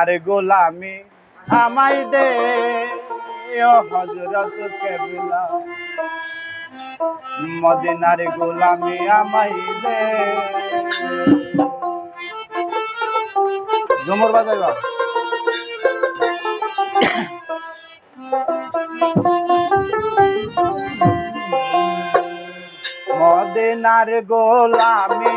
আর গোলামি আমাই দে। হজরত কেবলা মদিনার গোলামি আমাই দে। ঝুমুর বাজাইবা মদিনার গোলামি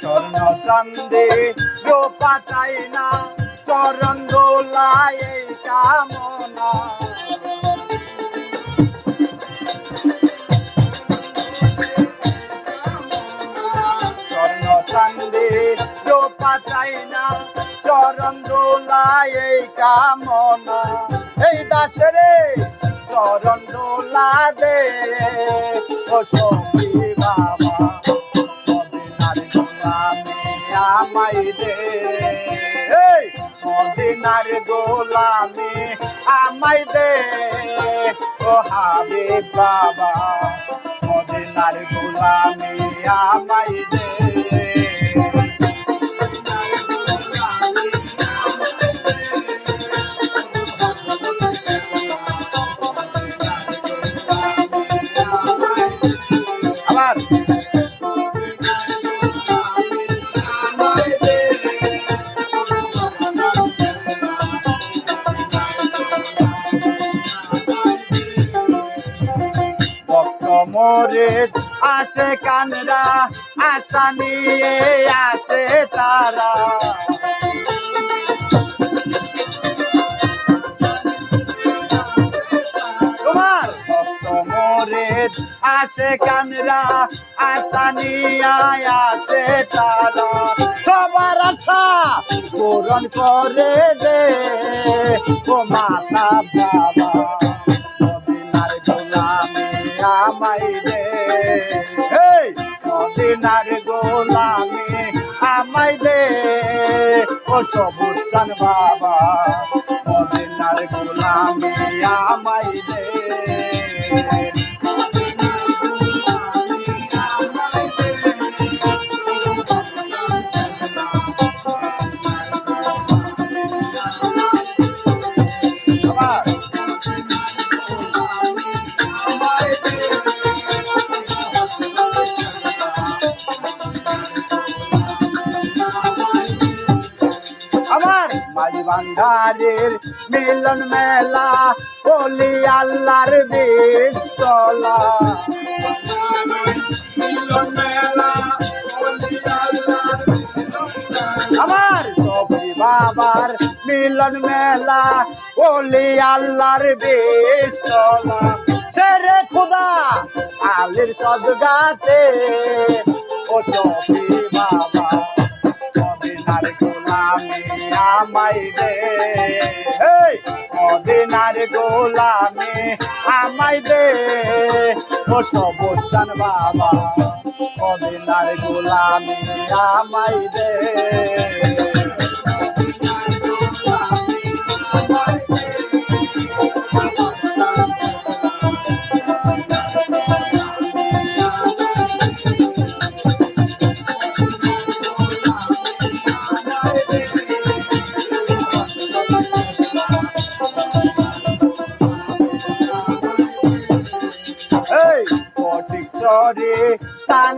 স্বর্ণ চন্দে রূপা চাই না চরণ দোলায় এই কামনা। চরণ ও সখী বাবা, মদিনার গোলামি আমাই দে। মদিনার গোলামি আমাই দে ও বাবা মদিনার গোলামি আমাই দে। মোরে আসে কানরা আশা নিয়ে আসে তারা। আসে কানরা আশা নিয়ে আসে তারা। সবার আশা পূরণ করে দে ও মাতা বাবা। মদিনার গোলামে আমায় দে। ও সবুজ চান বাবা মদিনার গোলামে আমায় দে। ভান্ডারের মিলন মেলা, বলি আল্লাহর বিস্তলা আমার সবই বাবার মিলন মেলা, বলি আল্লাহর বিস্তলা সেরে খুদা, আলির সদগাতে, ও সবই বাবা মদিনার গোলামি আমাই দে মদিনার গোলামি আমাই দে ও সবুজান বাবা মদিনার গোলামি আমাই দে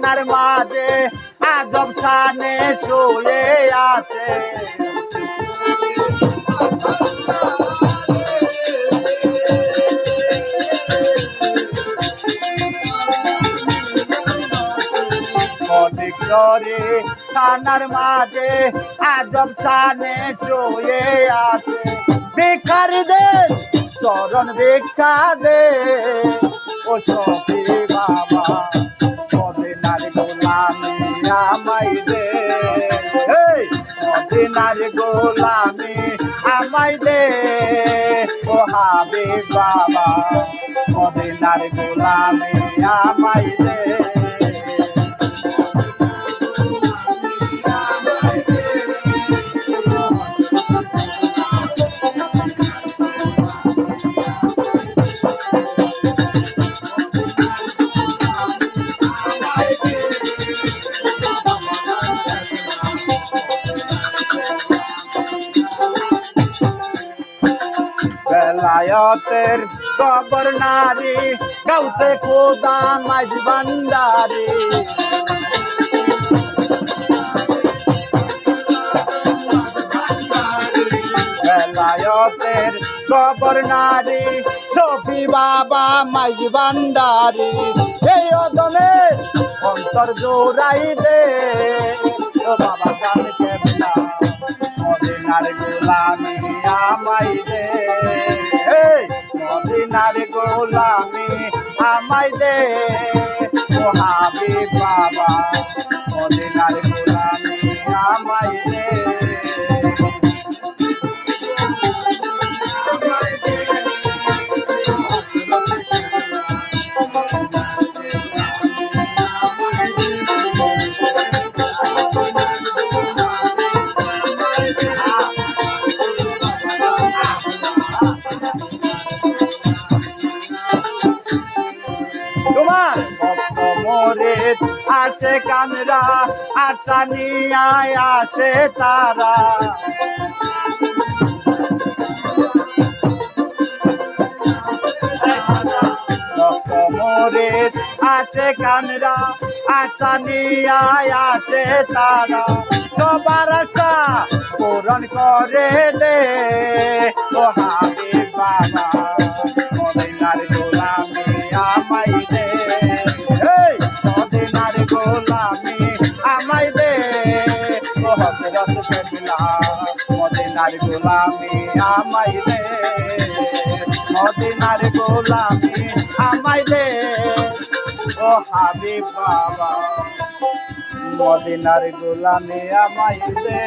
টানার মাঝে আজব সানে শুয়ে আছে। থানার মাঝে আজব সানে শুয়ে আছে। ভিখারিদের চরণ ভিক্ষা দে, ও সফি বাবা। গোলামি আমাই দে। ও হাবি বাবা মদিনার গোলামি আমাই দে। বেলায়তের কবর নারী, গাউছে খোদা মাঝ বান্দারি। বেলায়তের কবর নারী, সফি বাবা মাঝ বান্দারি। এই অদনে অন্তর জোড়াই দে। ও বাবা, জান কেমনা? মদিনার গোলামি আমাই দে। আসে কামরা, আশা নিয়ে আসে তারা। আসে কামরা, আশা নিয়ে আসে তারা। সবার আশা পূরণ করে দে। মদিনার গোলামি আমাই দে, মদিনার গোলামি আমাই দে। ও হাবি বাবা, মদিনার গোলামি আমাই দে।